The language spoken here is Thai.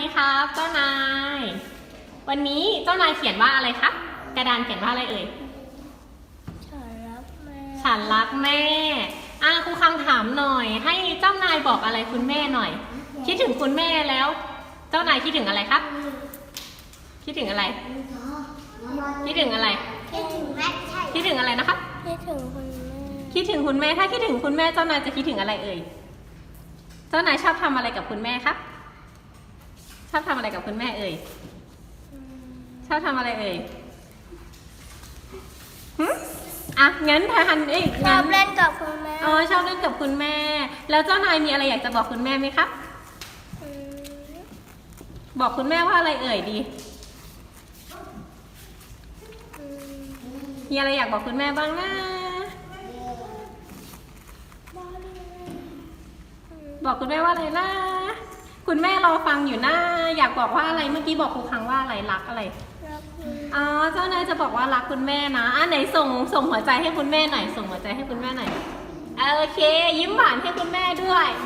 ดีครับเจ้านาย วันนี้เจ้านายเขียนว่าอะไรครับ กระดานเขียนว่าอะไรเอ่ย ฉันรักแม่ ฉันรักแม่อะครูคังถามหน่อย ให้เจ้านายบอกอะไรคุณแม่หน่อย คิดถึงคุณแม่แล้ว เจ้านายคิดถึงอะไรครับ คิดถึงอะไร คิดถึงอะไร คิดถึงแม่ใช่คิดถึงอะไรนะครับ คิดถึงคุณแม่ คิดถึงคุณแม่ ถ้าคิดถึงคุณแม่เจ้านายจะคิดถึงอะไรเอ่ย เจ้านายชอบทำอะไรกับคุณแม่ครับช อบทำอะไรกับคุณแม่เอ่ย ชอบทำอะไรเอ่ยหึอะงั้นทหันเอ้ยชองั้บนเล่นกับคุณแม่อ๋อชอบเล่นกับคุณแม่ แล้วเจ้านายมีอะไรอยากจะบอกคุณแม่ไหมครับมบอกคุณแม่ว่าอะไรเอ่ยดี อืมมีอะไรอยากบอกคุณแม่บ้างนะ บอกคุณแม่ว่าอะไรนะ คุณแม่รอฟังอยู่นะอยากบอกว่าอะไรเมื่อกี้บอกครูครั้งว่าอะไรรักอะไรรักคุณอ๋อเจ้านายจะบอกว่ารักคุณแม่นะอะไหนส่งส่งหัวใจให้คุณแม่หน่อยส่งหัวใจให้คุณแม่หน่อยอะโอเค ยิ้มหวานให้คุณแม่ด้วยบ๊ายบาย